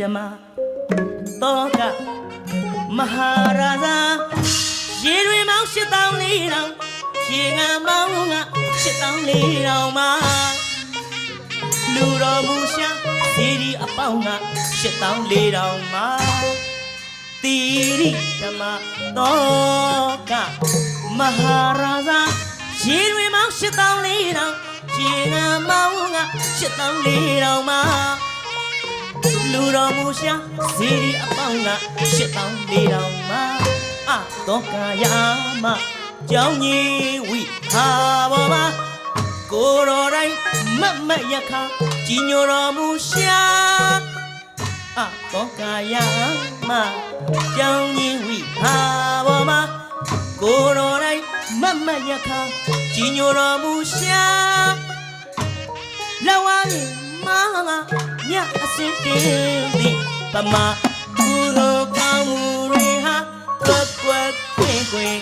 ဓမ္မတောကမဟာရာဇာရေတွေမောင်းရှစ်တောင်းလေးတောင်ရေငါမောင်းငါရှစ်တောင်းလေးတောင်မှာလူတော်မူရှာစီရီအပေါင်းကရှစ်တောင်းလေးတောင်မှာတီရိဓမ္မတောကမဟာရာဇာရေတွေမောင်းရှစ်တောင်းလေးတောင်ရေငါမောင်းငါရှစ်တောင်းလေးတောင်မှာ လူတော်မူရှာဇီရီအပေါင်းကရှစ်တောင်းလေးတောင်မှာအတော့ကာယာမကြောင်းကြီးဝိဟာဘောမှာကိုယ်တော်တိုင်းမတ်မတ်ရခါကြီးညိုတော်မူရှာအတော့ကာယာမကြောင်းကြီးဝိဟာဘောမှာကိုယ်တော်တိုင်းမတ်မတ်ရခါကြီးညိုတော်မူရှာလောက်ဝါရင် မာငါညအစင်တင်းသည်ပမာဘူရောကောင်းမှုတွေဟာကွက်ကွက်ခွင်ခွင်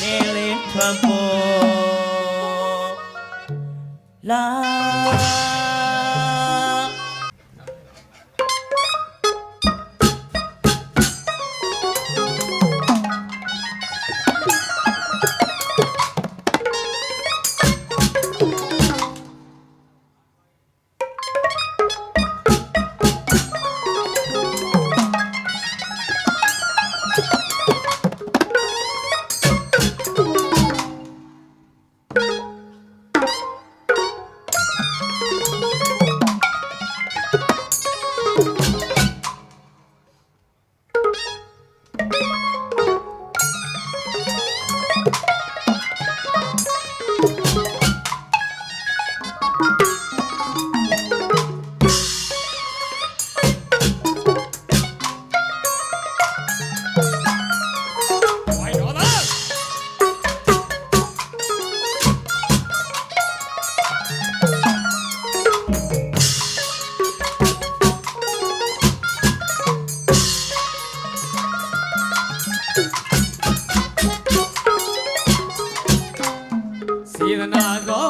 နေလေးထွန်ပေါ်လာ ရနာသော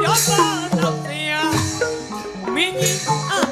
ပြောပါတော့တရားမင်းကြီးအ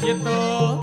မြတ်